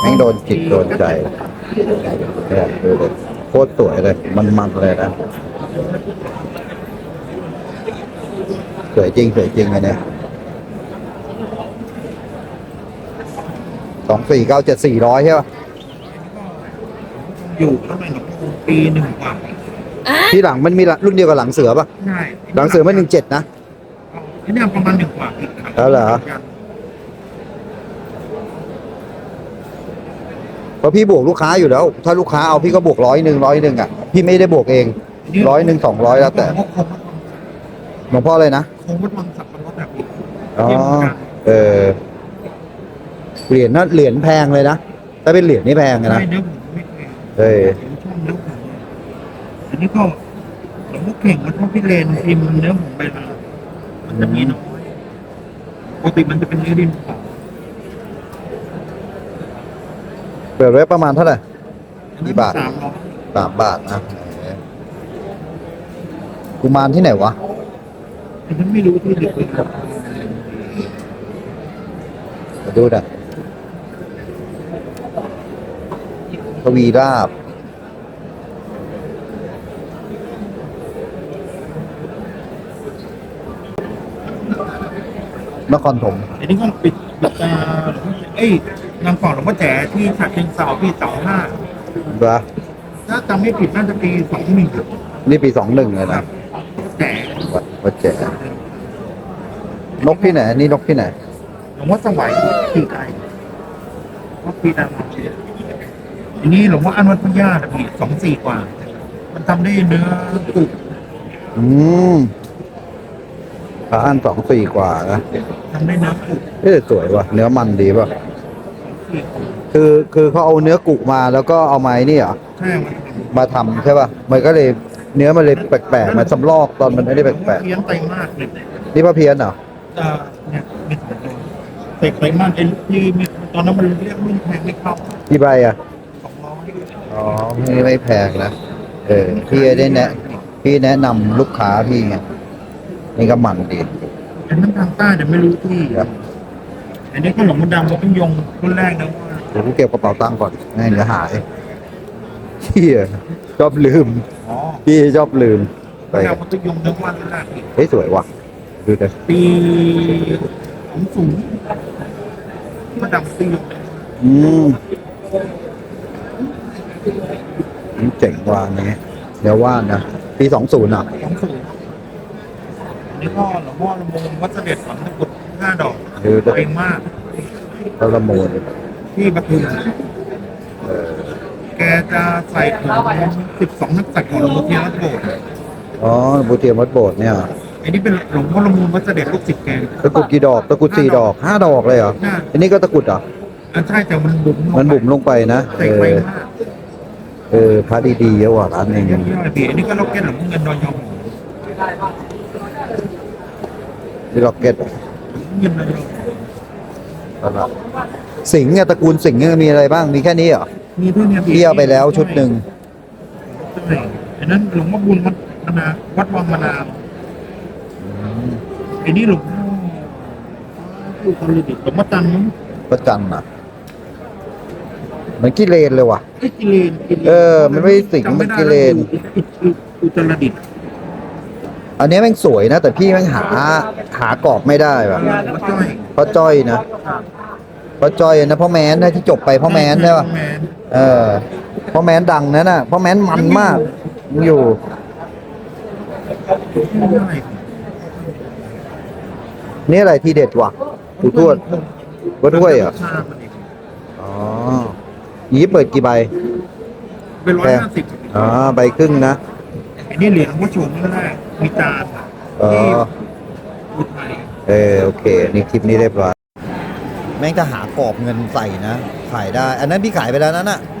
แม่งโดนจิตโดนใจเนี่ยดูเลยโคตรสวยเลย มันมันๆเลยนะ สวยจริง สวยจริงอันเนี้ยสองสี่เก้าเจ็ดสี่ร้อยใช่ป่ะ อยู่แล้วมันปีหนึ่งกว่าที่หลังมันมีรุ่นเดียวกับหลังเสือป่ะ ใช่ หลังเสือมันหนึ่งเจ็ดนะที่เนี่ยประมาณหนึ่งกว่าปีครับแล้วเหรอ เพราะพี่บวกลูกค้าอยู่แล้ว ถ้าลูกค้าเอาพี่ก็บวกร้อยหนึ่งร้อยหนึ่งอะพี่ไม่ได้บวกเองร้อยหนึ่งสองร้อยแล้วแต่หลวงพ่อเลยนะคงวัดวังสับปะรดแบบนี้อ๋อเออเหรียญนั่นเหรียญแพงเลยนะถ้าเป็นเหรียญนี่แพงอะใช่นะเนื้อหมูไม่แพงเออผมชอบเนื้อหมูอันนี้ก็หลวงพ่อเข่งมันชอพี่เลนพิมพ์เนื้อหมูไปมามันจะมีน้อยปกติมันจะเป็นเนื้อดินเผา เปิดไว้ประมาณเท่าไหร่อันนี้กี่บาทสามร้อยสามบาทนะเออกุมารที่ไหนวะอันนั้นไม่รู้ที่ดึกเลยมาดูนะทวีราบนครถมอันนี้ก็ปิดปิดตาเอ้ย นางกอกหลวงพ่อแจ๋ที่ฉะเชิงเซาปีสองห้าบะถ้าจำไม่ผิดน่าจะปีสองหนึ่งนี่ปีสองหนึ่งเลยครันะบแต่วัดวัดแจนกที่ไหนนี่นกที่ไหนหลวงพ่อสวัยปีไก่ก็ปีดาราอันนี้หลวงพ่ออันวัดพญาตปีสองสี่กว่า มันทำได้เนื้อกุอืมพระอันสองสี่กว่านะทำได้เนื้อกุเอ๊ะสวยว่ะเนื้อมันดีป่ะสี่กว่า คือคือเขาเอาเนื้อกุมาแล้วก็เอาไม้นี่เหรอใช่มันมาทำใช่ป่ะมันก็เลยเนื้อมันเลยแปลกๆมันสำลอกตอนมันไม่ได้แปลกเพี้ยนไตรมากเลยๆนี่พระเพียนเหรอเอ่อเนี่ยมีสองตัวแต่ไตรมากเป็นที่มีตอนนั้นมันเรียกรุ่นแพงไม่เข้ากี่ใบอะ สองร้อยอ๋อไม่ไม่แพงนะ เออ พี่ได้แนะ พี่แนะนำลูกค้าพี่ไงนี่ก็มันดีอันนั้นทางใต้แต่ไม่รู้ที่ครับ อันนี้ก็หลวงพ่อดำมันต้องยงรุ่นแรกนะว่าเดี๋ยวกูเก็บกระเป๋าตังค์ก่อนให้เดี๋ยวหายเฮียชอบลืมอ๋อพี่ชอบลืมหลไปวงพ่อดำมันต้องยงเนื้อว่ารุ่นแรกอีกเฮ้ยสวยว่ะ ดูดิปีผมสูงพระดำตียงอืมนี่เจ๋งว่ะอันนี้ เดี๋ยวว่านะปีสองศูนย์อะของสูงอันนี้ก็หลวงพ่อละมงวัดเสด็จฝังตะกรุดห้าดอก คือตัวเองมากพระละมูลที่ปทุมเออแกจะใส่ถุงสิบสองนักสัตว์ของหลวงพ่อเทียนวัดโบสถ์อ๋อบูเทียมวัดโบสถ์เนี่ยอันนี้เป็นหลวงพ่อละมูลวัดเสด็จลูกศิษย์แกตะกรุดกี่ดอกตะกรุดสี่ดอกห้าดอกเลยเหรอน่าอันนี้ก็ตะกรุดเหรออะใช่แต่มันบุ๋มลงไปมันบุ๋มลงไปนะใส่เอไฟอมากเออพระดีๆเยอะว่ะร้านนี้ย่อยๆดีอันนี้ก็ล็อกเก็ตหลวงพ่อเงินดอนยองหมูนี่ล็อกเก็ต เงินดอนยองตลาดสิงห์เนี่ยตระกูลสิงห์เนี่ยมีอะไรบ้างมีแค่นี้เหรอมีเพื่อนเนี่ยเที่ยวไปแล้วชุดหนึ่งใช่อันนั้นหลวงพ่อบุญวัดมนาวัดวังมะนาวอันนี้หลวงพ่อลูกคนฤดิหลวงพ่อตันมั้งประจันอะเหมันกิเลนเลยว่ะไอ้กิเลนกิลนเออ มันไม่สิงจำมันได้กิเลนอุอุอุอุตรดิตถ์ อันนี้แม่งสวยนะ แต่พี่แม่งหาหากรอบไม่ได้ว่ะวัดจ้อยเพราะจ้อยนะเพราะจ้อยนะเพราะแมนนะที่จบไปเพราะแมนใช่ป่ะแมนเออเพราะแมนดังนะน่ะเพราะแมนมันมากยังอยู่ไม่ได้นี่อะไรที่เด็ดวะดูทวดวัดถ้วยเหรอชามันเองอ๋อยีเปิดกี่ใบ เป็นร้อยห้าสิบอ๋อใบครึ่งนะอันนี้เหรียญหลวงพ่อโฉมนี่แร กมีจานอ๋อที่อุทัยเออ โอเค นี่คลิปนี้เรียบร้อย แม่งจะหากรอบเงินใส่นะ ขายได้ อันนั้นพี่ขายไปแล้วนั่นน่ะอ